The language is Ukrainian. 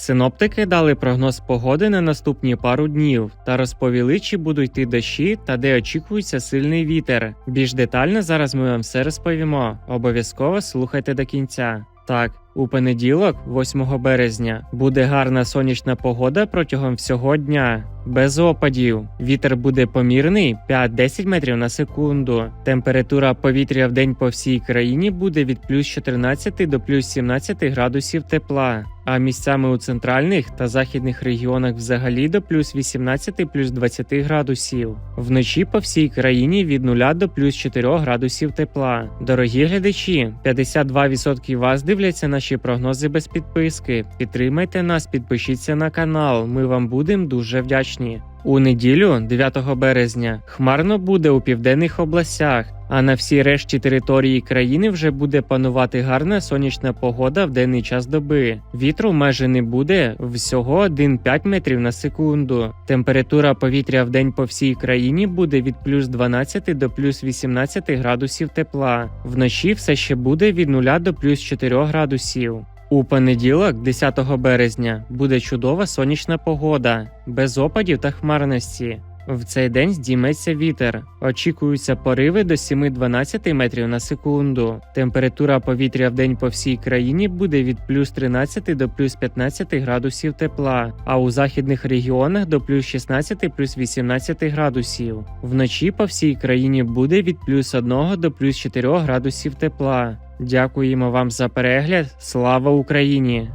Синоптики дали прогноз погоди на наступні пару днів та розповіли, чи будуть йти дощі та де очікується сильний вітер. Більш детально зараз ми вам все розповімо. Обов'язково слухайте до кінця. Так, у понеділок, 8 березня, буде гарна сонячна погода протягом всього дня. Без опадів. Вітер буде помірний 5-10 метрів на секунду. Температура повітря в день по всій країні буде від плюс 14 до плюс 17 градусів тепла, а місцями у центральних та західних регіонах взагалі до плюс 18 плюс 20 градусів. Вночі по всій країні від 0 до плюс 4 градусів тепла. Дорогі глядачі, 52% вас дивляться наші прогнози без підписки. Підтримайте нас, підпишіться на канал. Ми вам будемо дуже вдячні. У неділю, 9 березня, хмарно буде у південних областях, а на всій решті території країни вже буде панувати гарна сонячна погода в денний час доби. Вітру майже не буде всього 1,5 метрів на секунду. Температура повітря в день по всій країні буде від плюс 12 до плюс 18 градусів тепла. Вночі все ще буде від 0 до плюс 4 градусів. У понеділок, 10 березня, буде чудова сонячна погода, без опадів та хмарності. В цей день здійметься вітер. Очікуються пориви до 7-12 метрів на секунду. Температура повітря в день по всій країні буде від плюс 13 до плюс 15 градусів тепла, а у західних регіонах до плюс 16 плюс 18 градусів. Вночі по всій країні буде від плюс 1 до плюс 4 градусів тепла. Дякуємо вам за перегляд. Слава Україні!